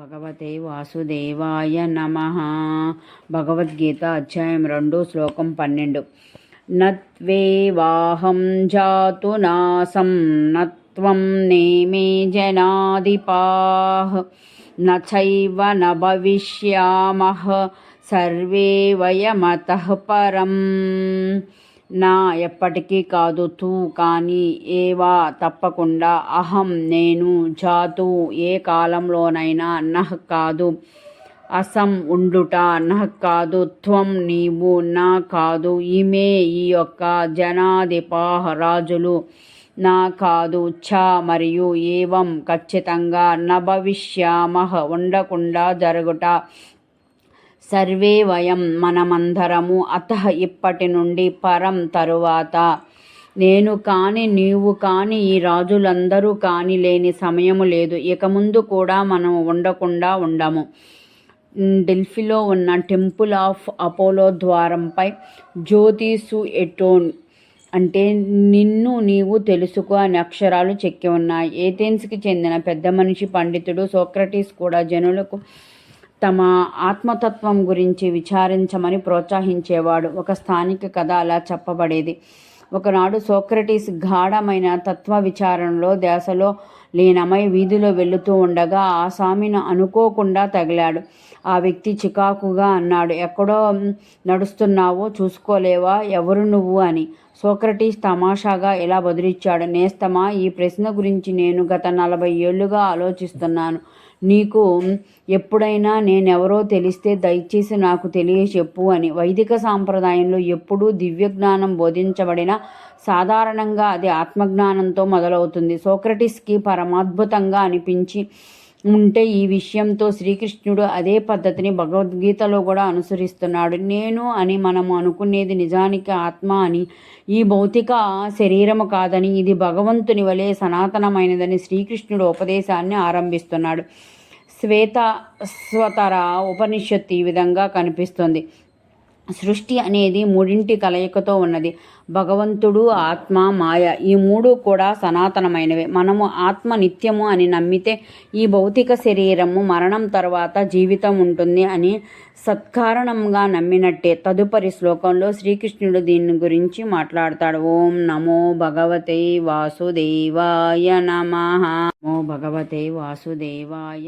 భగవతే వాసుదేవాయ నమ. భగవద్గీత అధ్యాయం రెండు శ్లోకం పన్నెండు. నత్వేవాహం జాతు నాసం నత్వం నేమే జనాధిపాః. నైవ న భవిష్యామః సర్వే వయమతః పరం. నా ఎప్పటికీ కాదు తూ కానీ ఏవా తప్పకుండా అహం నేను జాతు ఏ కాలంలోనైనా నహ్ కాదు. అసం ఉండుట నహ్ కాదు. త్వం నీవు నా కాదు. ఈమె ఈ యొక్క జనాధిపాహ రాజులు నా కాదు. ఛ మరియు ఏవం ఖచ్చితంగా నభవిష్యామహ ఉండకుండా జరుగుట సర్వే వయం మనమందరము అత ఇప్పటి నుండి పరం తరువాత. నేను కాని నీవు కాని ఈ రాజులందరూ కాని లేని సమయము లేదు. ఇక ముందు కూడా మనం ఉండకుండా ఉండము. ఢిల్ఫీలో ఉన్న టెంపుల్ ఆఫ్ అపోలో ద్వారంపై జ్యోతిసు ఎటోన్ అంటే నిన్ను నీవు తెలుసుకో అనే అక్షరాలు చెక్కి ఉన్నాయి. ఏథెన్స్కి చెందిన పెద్ద మనిషి పండితుడు సోక్రటీస్ కూడా జనులకు తమ ఆత్మతత్వం గురించి విచారించమని ప్రోత్సహించేవాడు. ఒక స్థానిక కథ అలా చెప్పబడేది. ఒకనాడు సోక్రటీస్ గాఢమైన తత్వ విచారణలో దేశలో లీనమై వీధిలో వెళుతూ ఉండగా ఆ స్వామిని అనుకోకుండా తగిలాడు. ఆ వ్యక్తి చికాకుగా అన్నాడు. ఎక్కడో నడుస్తున్నావో చూసుకోలేవా? ఎవరు నువ్వు? అని. సోక్రటీస్ తమాషాగా ఇలా బదులిచ్చాడు. నేస్తమా ఈ ప్రశ్న గురించి నేను గత నలభై ఏళ్ళుగా ఆలోచిస్తున్నాను. నీకు ఎప్పుడైనా నేనెవరో తెలిస్తే దయచేసి నాకు తెలియచెప్పు అని. వైదిక సాంప్రదాయంలో ఎప్పుడూ దివ్యజ్ఞానం బోధించబడిన సాధారణంగా అది ఆత్మజ్ఞానంతో మొదలవుతుంది. సోక్రటిస్కి పరమాద్భుతంగా అనిపించి ఉంటే ఈ విషయంతో శ్రీకృష్ణుడు అదే పద్ధతిని భగవద్గీతలో కూడా అనుసరిస్తున్నాడు. నేను అని మనము అనుకునేది నిజానికి ఆత్మ అని. ఈ భౌతిక శరీరము కాదని ఇది భగవంతుని వలె సనాతనమైనదని శ్రీకృష్ణుడు ఉపదేశాన్ని ఆరంభిస్తున్నాడు. శ్వేత స్వతర ఉపనిషత్తు ఈ విధంగా కనిపిస్తుంది. సృష్టి అనేది మూడింటి కలయికతో ఉన్నది. భగవంతుడు ఆత్మ మాయ ఈ మూడు కూడా సనాతనమైనవే. మనము ఆత్మ నిత్యము అని నమ్మితే ఈ భౌతిక శరీరము మరణం తర్వాత జీవితం ఉంటుంది అని సత్కారణంగా నమ్మినట్టే. తదుపరి శ్లోకంలో శ్రీకృష్ణుడు దీని గురించి మాట్లాడతాడు. ఓం నమో భగవతే వాసుదేవాయ నమ. నమో భగవతే వాసుదేవాయ